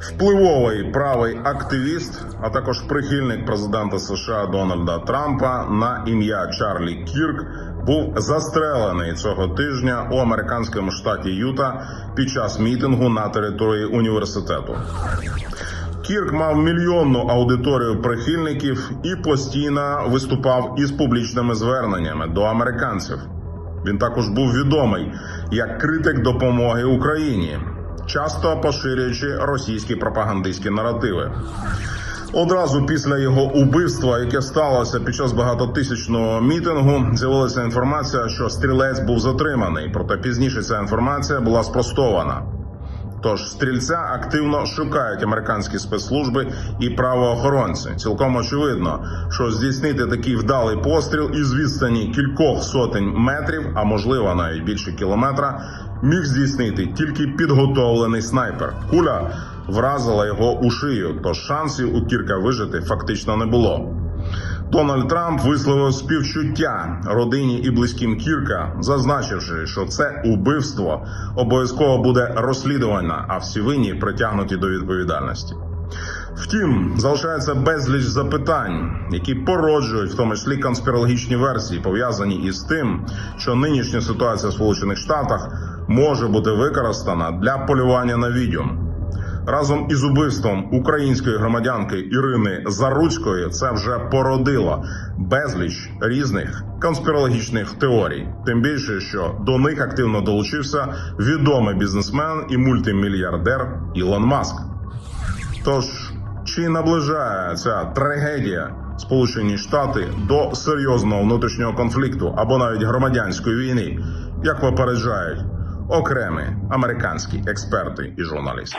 Впливовий правий активіст, а також прихильник президента США Дональда Трампа на ім'я Чарлі Кірк був застрелений цього тижня у американському штаті Юта під час мітингу на території університету. Кірк мав мільйонну аудиторію прихильників і постійно виступав із публічними зверненнями до американців. Він також був відомий як критик допомоги Україні, часто поширюючи російські пропагандистські наративи. Одразу після його убивства, яке сталося під час багатотисячного мітингу, з'явилася інформація, що стрілець був затриманий. Проте пізніше ця інформація була спростована. Тож стрільця активно шукають американські спецслужби і правоохоронці. Цілком очевидно, що здійснити такий вдалий постріл із відстані кількох сотень метрів, а можливо навіть більше кілометра, міг здійснити тільки підготовлений снайпер. Куля вразила його у шию, тож шансів у кірка вижити фактично не було. Дональд Трамп висловив співчуття родині і близьким Кірка, зазначивши, що це убивство обов'язково буде розслідувано, а всі винні притягнуті до відповідальності. Втім, залишається безліч запитань, які породжують в тому числі конспірологічні версії, пов'язані із тим, що нинішня ситуація в Сполучених Штатах може бути використана для полювання на відьом. Разом із убивством української громадянки Ірини Заруцької це вже породило безліч різних конспірологічних теорій. Тим більше, що до них активно долучився відомий бізнесмен і мультимільярдер Ілон Маск. Тож чи наближає ця трагедія Сполучені Штати до серйозного внутрішнього конфлікту або навіть громадянської війни, як попереджають окремі американські експерти і журналісти?